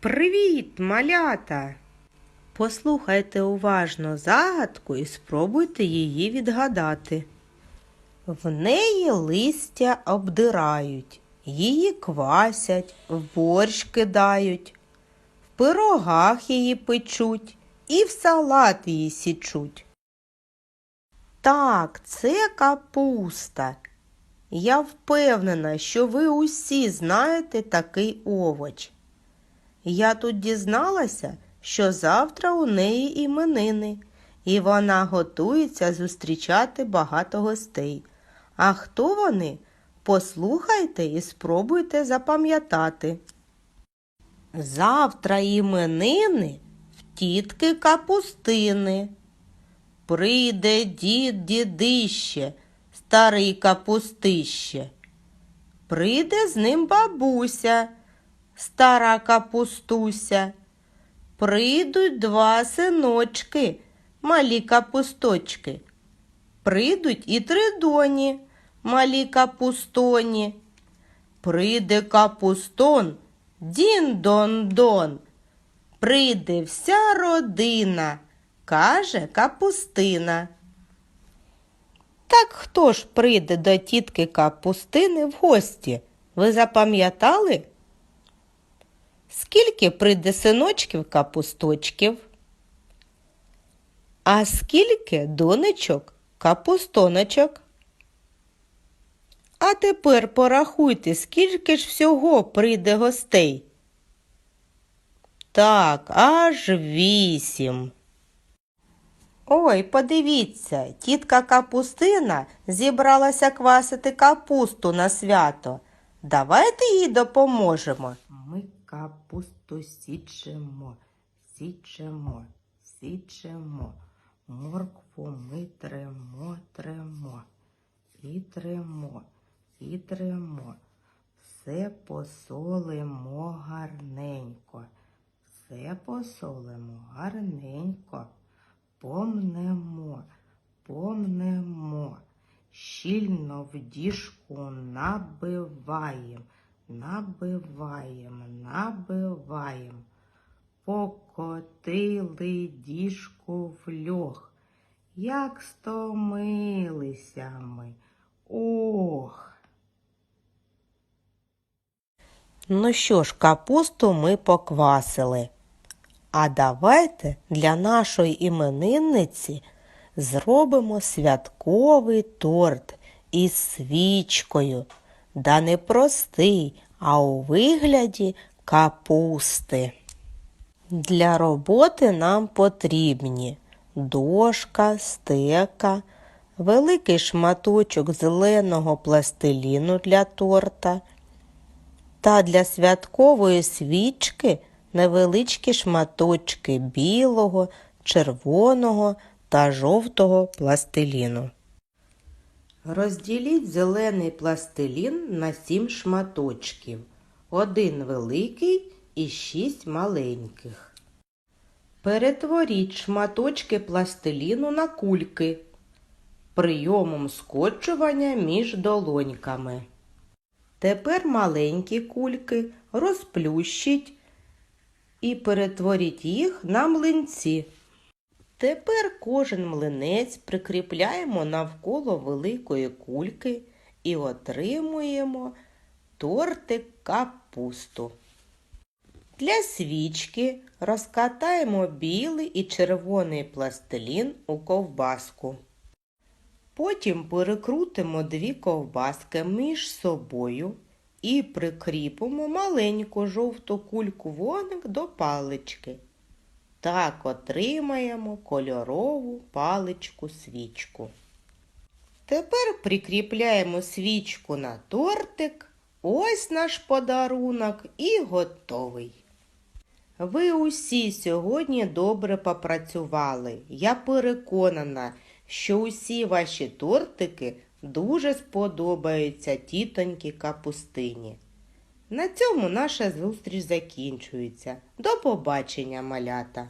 Привіт, малята! Послухайте уважно загадку і спробуйте її відгадати. В неї листя обдирають, її квасять, в борщ кидають, в пирогах її печуть і в салат її січуть. Так, це капуста. Я впевнена, що ви усі знаєте такий овоч. Я тут дізналася, що завтра у неї іменини, і вона готується зустрічати багато гостей. А хто вони? Послухайте і спробуйте запам'ятати. Завтра іменини в тітки капустини. Прийде дід дідище, старий капустище. Прийде з ним бабуся, стара капустуся. Прийдуть два синочки, малі капусточки. Прийдуть і три доні, малі капустоні. Прийде капустон, дін-дон-дон. Прийде вся родина, каже капустина. Так хто ж прийде до тітки капустини в гості? Ви запам'ятали? Скільки прийде синочків капусточків? А скільки донечок капустоночок? А тепер порахуйте, скільки ж всього прийде гостей. Так, аж вісім. Ой, подивіться, тітка Капустина зібралася квасити капусту на свято. Давайте їй допоможемо. Капусту січемо, січемо, січемо. Моркву ми тремо, тремо. І тремо, і тремо. Все посолимо гарненько. Все посолимо гарненько. Помнемо, помнемо, щільно в діжку набиваєм, набиваєм, набиваєм. Покотили діжку в льох, як стомилися ми. Ох. Ну що ж, капусту ми поквасили. А давайте для нашої іменинниці зробимо святковий торт із свічкою, да не простий, а у вигляді капусти. Для роботи нам потрібні дошка, стека, великий шматочок зеленого пластиліну для торта та для святкової свічки невеличкі шматочки білого, червоного та жовтого пластиліну. Розділіть зелений пластилін на сім шматочків, один великий і шість маленьких. Перетворіть шматочки пластиліну на кульки прийомом скочування між долоньками. Тепер маленькі кульки розплющіть і перетворіть їх на млинці. Тепер кожен млинець прикріпляємо навколо великої кульки і отримуємо тортик капусту. Для свічки розкатаємо білий і червоний пластилін у ковбаску. Потім перекрутимо дві ковбаски між собою і прикріпимо маленьку жовту кульку вогник до палички. Так отримаємо кольорову паличку свічку. Тепер прикріпляємо свічку на тортик. Ось наш подарунок і готовий. Ви усі сьогодні добре попрацювали. Я переконана, що усі ваші тортики дуже сподобаються тітоньки капустині. На цьому наша зустріч закінчується. До побачення, малята!